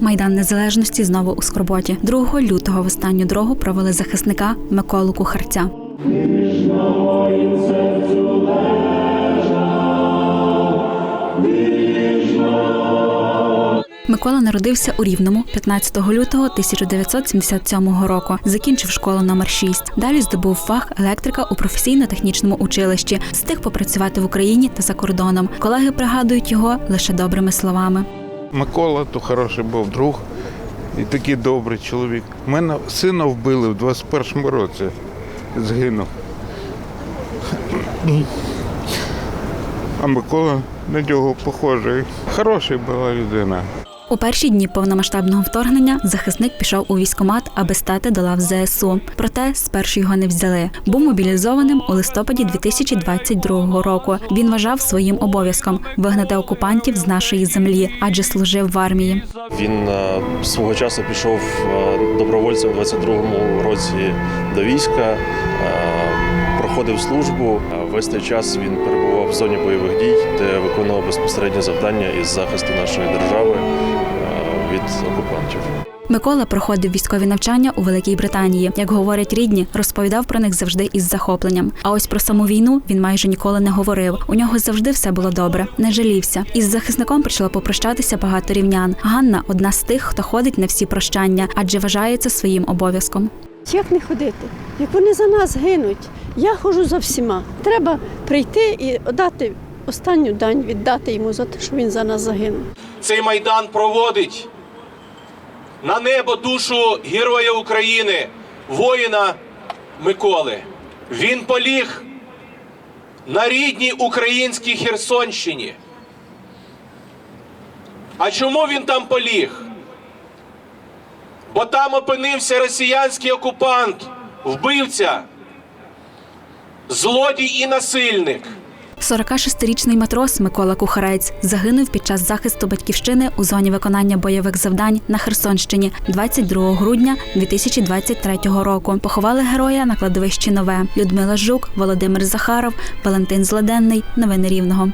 Майдан Незалежності знову у скорботі. 2 лютого в останню дорогу провели захисника Миколу Кухарця. Микола народився у Рівному 15 лютого 1977 року. Закінчив школу номер 6. Далі здобув фах електрика у професійно-технічному училищі. Встиг попрацювати в Україні та за кордоном. Колеги пригадують його лише добрими словами. Микола то хороший був друг і такий добрий чоловік. Мене сина вбили в 21-му році. Згинув. А Микола на нього похожий. Хороший була людина. У перші дні повномасштабного вторгнення захисник пішов у військкомат, аби стати до лав ЗСУ. Проте спершу його не взяли. Був мобілізованим у листопаді 2022 року. Він вважав своїм обов'язком вигнати окупантів з нашої землі, адже служив в армії. Він е, свого часу пішов е, добровольцем у 22-му році до війська, е, проходив службу. Весь той час він перебував в зоні бойових дій, де виконував безпосереднє завдання із захисту нашої держави е, від окупантів. Микола проходив військові навчання у Великій Британії. Як говорять рідні, розповідав про них завжди із захопленням. А ось про саму війну він майже ніколи не говорив. У нього завжди все було добре, не жалівся. Із захисником почало попрощатися багато рівнян. Ганна одна з тих, хто ходить на всі прощання, адже вважає це своїм обов'язком. Як не ходити? Як вони за нас гинуть? Я ходжу за всіма. Треба прийти і дати останню дань, віддати йому за те, що він за нас загинув. Цей майдан проводить на небо душу Героя України, воїна Миколи. Він поліг на рідній українській Херсонщині. А чому він там поліг? Бо там опинився росіянський окупант, вбивця, злодій і насильник. 46-річний матрос Микола Кухарець загинув під час захисту батьківщини у зоні виконання бойових завдань на Херсонщині 22 грудня 2023 року. Поховали героя на кладовищі Нове Людмила Жук, Володимир Захаров, Валентин Зладенний. Новини Рівного.